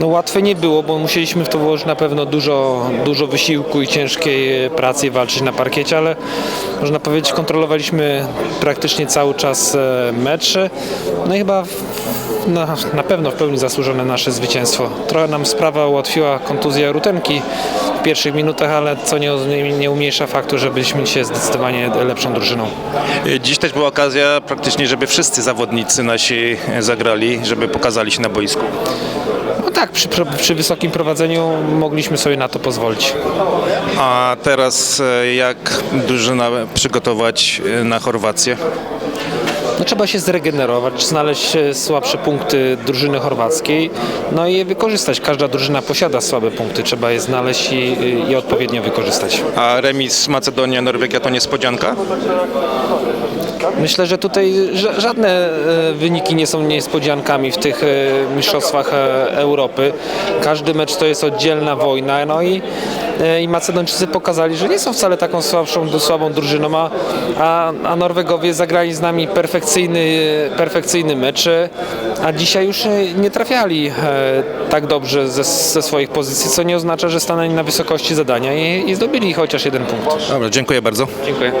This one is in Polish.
No łatwe nie było, bo musieliśmy w to włożyć na pewno dużo, dużo wysiłku i ciężkiej pracy i walczyć na parkiecie, ale można powiedzieć kontrolowaliśmy praktycznie cały czas e, mecz. No i chyba na, na pewno w pełni zasłużone nasze zwycięstwo. Trochę nam sprawa ułatwiła kontuzja Rutenki w pierwszych minutach, ale co nie, nie umniejsza faktu, że byliśmy dzisiaj zdecydowanie lepszą drużyną. Dziś też była okazja praktycznie, żeby wszyscy zawodnicy nasi zagrali, żeby pokazali się na boisku. Tak, przy, przy wysokim prowadzeniu mogliśmy sobie na to pozwolić. A teraz e, jak drużyna przygotować e, na Chorwację? No, trzeba się zregenerować, znaleźć e, słabsze punkty drużyny chorwackiej, no i je wykorzystać. Każda drużyna posiada słabe punkty, trzeba je znaleźć i, i odpowiednio wykorzystać. A remis Macedonia-Norwegia to niespodzianka? Myślę, że tutaj ża- żadne e, wyniki nie są niespodziankami w tych e, mistrzostwach Europy. Każdy mecz to jest oddzielna wojna, no i, i Macedończycy pokazali, że nie są wcale taką słabszą, słabą drużyną, a, a, a Norwegowie zagrali z nami perfekcyjny, perfekcyjny mecz, e, a dzisiaj już e, nie trafiali e, tak dobrze ze, ze swoich pozycji, co nie oznacza, że stanęli na wysokości zadania i, i zdobyli chociaż jeden punkt. Dobra, dziękuję bardzo. Dziękuję.